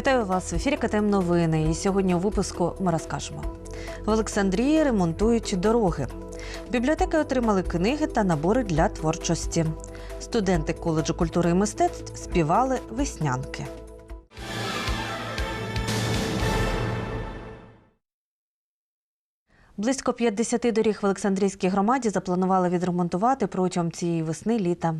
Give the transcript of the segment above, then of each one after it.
Вітаю вас в ефірі КТМ Новини. І сьогодні у випуску ми розкажемо. В Олександрії ремонтують дороги. Бібліотеки отримали книги та набори для творчості. Студенти коледжу культури і мистецтв співали веснянки. Близько 50 доріг в Олександрійській громаді запланували відремонтувати протягом цієї весни літа.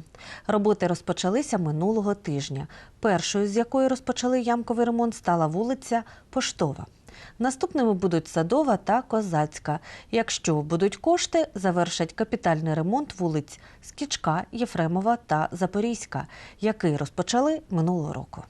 Роботи розпочалися минулого тижня. Першою, з якої розпочали ямковий ремонт, стала вулиця Поштова. Наступними будуть Садова та Козацька. Якщо будуть кошти, завершать капітальний ремонт вулиць Скічка, Єфремова та Запорізька, який розпочали минулого року.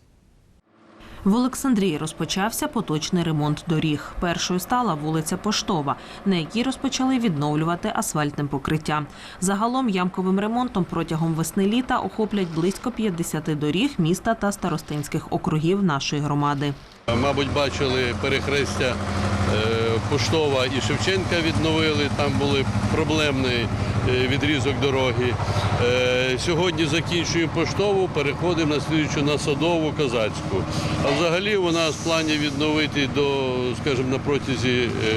В Олександрії розпочався поточний ремонт доріг. Першою стала вулиця Поштова, на якій розпочали відновлювати асфальтним покриття. Загалом ямковим ремонтом протягом весни-літа охоплять близько 50 доріг міста та старостинських округів нашої громади. Мабуть, бачили перехрестя Поштова і Шевченка відновили. Там були проблемний е, відрізок дороги. Е, Сьогодні закінчуємо поштову, переходимо на слідчу на садову козацьку. А взагалі у нас в плані відновити до, скажімо, на протязі е,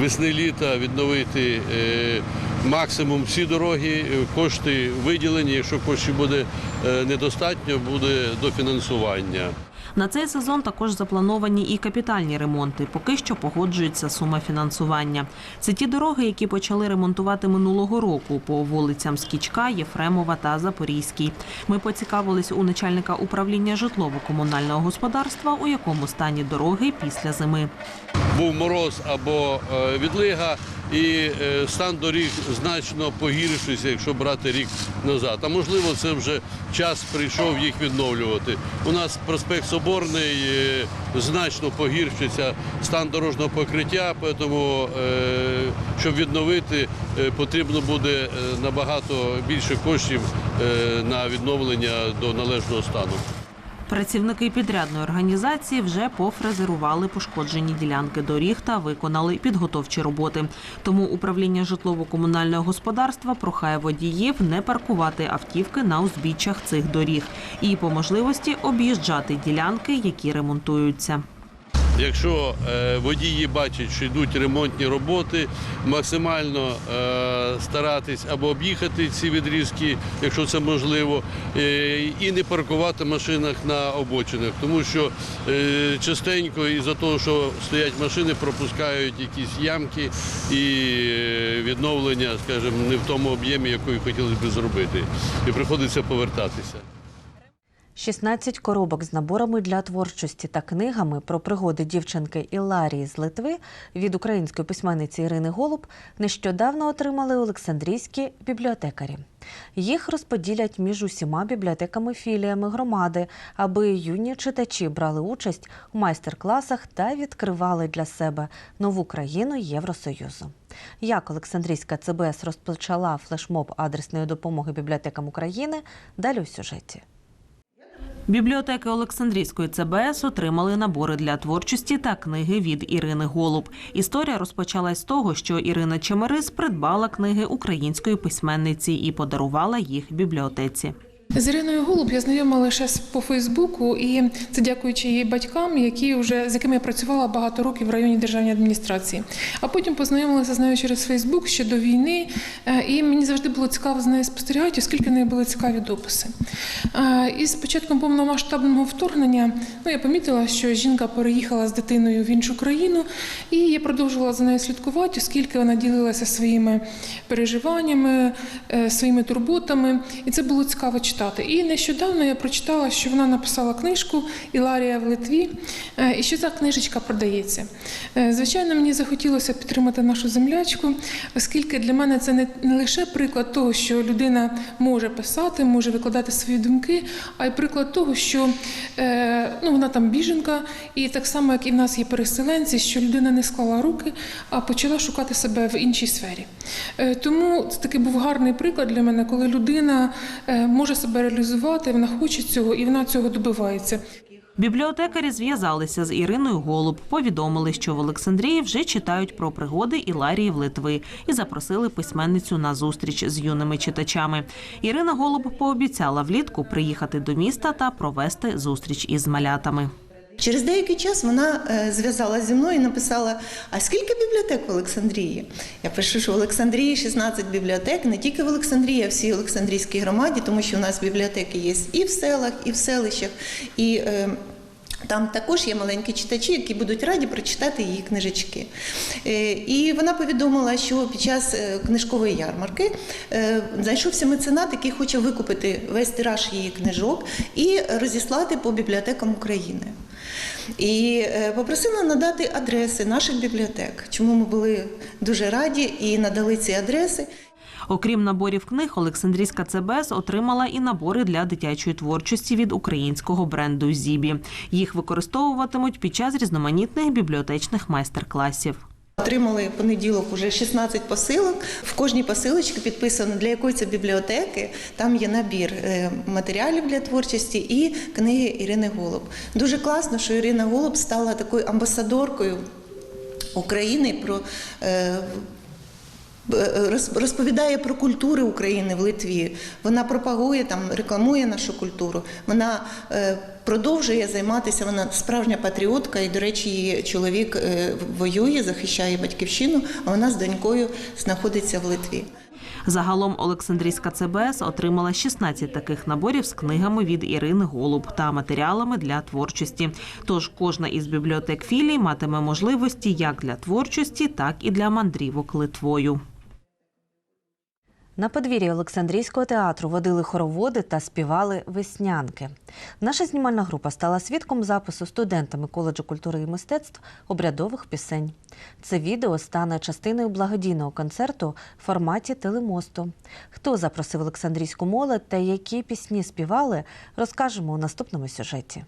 весни літа відновити. Максимум всі дороги, кошти виділені. Якщо коштів буде недостатньо, буде дофінансування. На цей сезон також заплановані і капітальні ремонти. Поки що погоджується сума фінансування. Це ті дороги, які почали ремонтувати минулого року по вулицям Скічка, Єфремова та Запорізькій. Ми поцікавились у начальника управління житлово-комунального господарства, у якому стані дороги після зими. був мороз або е, відлига, і е, стан доріг значно погіршився, якщо брати рік назад. А можливо, це вже час прийшов їх відновлювати. У нас проспект Соборний е, значно погіршиться стан дорожнього покриття, тому е, щоб відновити, е, потрібно буде набагато більше коштів на відновлення до належного стану. Працівники підрядної організації вже пофрезерували пошкоджені ділянки доріг та виконали підготовчі роботи. Тому управління житлово-комунального господарства прохає водіїв не паркувати автівки на узбіччях цих доріг і по можливості об'їжджати ділянки, які ремонтуються. Якщо е, водії бачать, що йдуть ремонтні роботи, максимально е, старатись або об'їхати ці відрізки, якщо це можливо, е, і не паркувати в машинах на обочинах, тому що частенько із-за того, що стоять машини, пропускають якісь ямки і відновлення, скажімо, не в тому об'ємі, який хотілося б зробити, і приходиться повертатися. 16 коробок з наборами для творчості та книгами про пригоди дівчинки Іларії з Литви від української письменниці Ірини Голуб нещодавно отримали Олександрійські бібліотекарі. Їх розподілять між усіма бібліотеками філіями громади, аби юні читачі брали участь у майстер-класах та відкривали для себе нову країну Євросоюзу. Як Олександрійська ЦБС розпочала флешмоб адресної допомоги бібліотекам України? Далі у сюжеті. Бібліотеки Олександрійської ЦБС отримали набори для творчості та книги від Ірини Голуб. Історія розпочалась з того, що Ірина Чемерис придбала книги української письменниці і подарувала їх бібліотеці. З Іриною Голуб я знайома лише по Фейсбуку, і це дякуючи її батькам, які вже з якими я працювала багато років в районі державної адміністрації. А потім познайомилася з нею через Фейсбук ще до війни, е, і мені завжди було цікаво з нею спостерігати, оскільки в неї були цікаві дописи. Е, І з початком повномасштабного вторгнення ну, я помітила, що жінка переїхала з дитиною в іншу країну, і я продовжувала за нею слідкувати, оскільки вона ділилася своїми переживаннями, е, своїми турботами, і це було цікаво читати. І нещодавно я прочитала, що вона написала книжку Іларія в Литві, е, і що ця книжечка продається. Е, Звичайно, мені захотілося підтримати нашу землячку, оскільки для мене це не, лише приклад того, що людина може писати, може викладати свої думки, а й приклад того, що е, ну, вона там біженка, і так само, як і в нас є переселенці, що людина не склала руки, а почала шукати себе в іншій сфері. Тому це такий був гарний приклад для мене, коли людина може себе реалізувати, вона хоче цього і вона цього добивається. Бібліотекарі зв'язалися з Іриною Голуб, повідомили, що в Олександрії вже читають про пригоди Іларії в Литви і запросили письменницю на зустріч з юними читачами. Ірина Голуб пообіцяла влітку приїхати до міста та провести зустріч із малятами. Через деякий час вона е, зв'язалася зі мною і написала: А скільки бібліотек в Олександрії? Я пишу, що в Олександрії 16 бібліотек, не тільки в Олександрії, а всій Олександрійській громаді, тому що у нас бібліотеки є і в селах, і в селищах. І е, там також є маленькі читачі, які будуть раді прочитати її книжечки. Е, І вона повідомила, що під час книжкової ярмарки знайшовся меценат, який хоче викупити весь тираж її книжок і розіслати по бібліотекам України. І е, попросила надати адреси наших бібліотек, чому ми були дуже раді і надали ці адреси. Окрім наборів книг, Олександрійська ЦБС отримала і набори для дитячої творчості від українського бренду Зібі. Їх використовуватимуть під час різноманітних бібліотечних майстер-класів. Отримали в понеділок уже 16 посилок. В кожній посилочці підписано для якої це бібліотеки. Там є набір е, матеріалів для творчості і книги Ірини Голуб. Дуже класно, що Ірина Голуб стала такою амбасадоркою України про. Е, Розповідає про культури України в Литві. Вона пропагує там, рекламує нашу культуру. Вона е, продовжує займатися. Вона справжня патріотка, і, до речі, її чоловік е, воює, захищає батьківщину, а вона з донькою знаходиться в Литві. Загалом Олександрійська ЦБС отримала 16 таких наборів з книгами від Ірини Голуб та матеріалами для творчості. Тож кожна із бібліотек філій матиме можливості як для творчості, так і для мандрівок Литвою. На подвір'ї Олександрійського театру водили хороводи та співали веснянки. Наша знімальна група стала свідком запису студентами коледжу культури і мистецтв обрядових пісень. Це відео стане частиною благодійного концерту в форматі телемосту. Хто запросив Олександрійську молодь та які пісні співали, розкажемо у наступному сюжеті.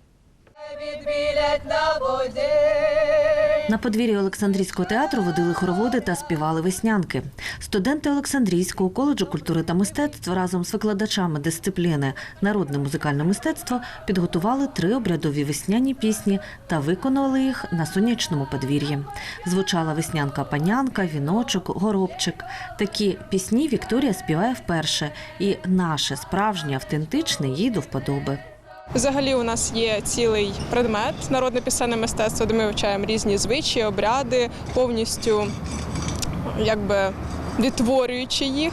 відбілять на воді. На подвір'ї Олександрійського театру водили хороводи та співали веснянки. Студенти Олександрійського коледжу культури та мистецтв разом з викладачами дисципліни народне музикальне мистецтво підготували три обрядові весняні пісні та виконали їх на сонячному подвір'ї. Звучала веснянка панянка, віночок, горобчик. Такі пісні Вікторія співає вперше, і наше справжнє автентичне їй до вподоби. Взагалі, у нас є цілий предмет народне пісенне мистецтво, де ми вивчаємо різні звичаї, обряди, повністю якби відтворюючи їх.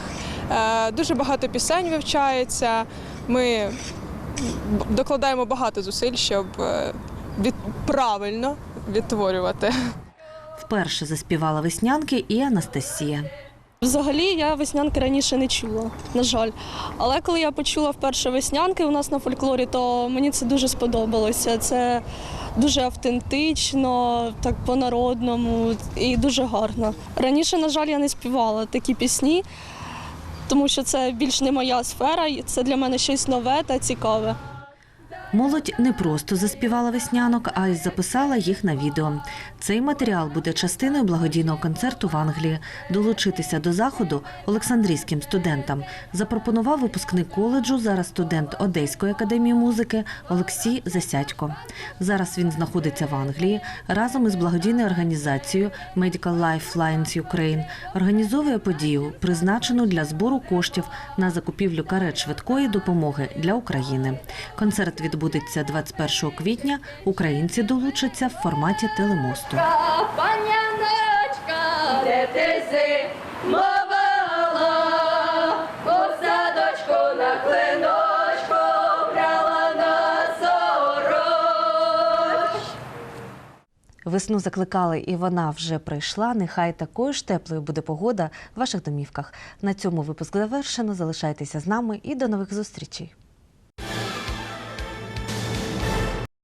Е, Дуже багато пісень вивчається. Ми докладаємо багато зусиль, щоб е, від... правильно відтворювати. Вперше заспівала веснянки і Анастасія. Взагалі я веснянки раніше не чула, на жаль. Але коли я почула вперше веснянки у нас на фольклорі, то мені це дуже сподобалося. Це дуже автентично, так по-народному і дуже гарно. Раніше, на жаль, я не співала такі пісні, тому що це більш не моя сфера, це для мене щось нове та цікаве. Молодь не просто заспівала веснянок, а й записала їх на відео. Цей матеріал буде частиною благодійного концерту в Англії. Долучитися до заходу Олександрійським студентам запропонував випускник коледжу, зараз студент Одеської академії музики Олексій Засядько. Зараз він знаходиться в Англії разом із благодійною організацією Medical Lifelines Ukraine організовує подію, призначену для збору коштів на закупівлю карет швидкої допомоги для України. Концерт відбудеться 21 квітня. Українці долучаться в форматі телемосту. Де ти зимувала, у на клиночку брала на сороч. Весну закликали, і вона вже прийшла. Нехай такою ж теплою буде погода в ваших домівках. На цьому випуск завершено. Залишайтеся з нами і до нових зустрічей.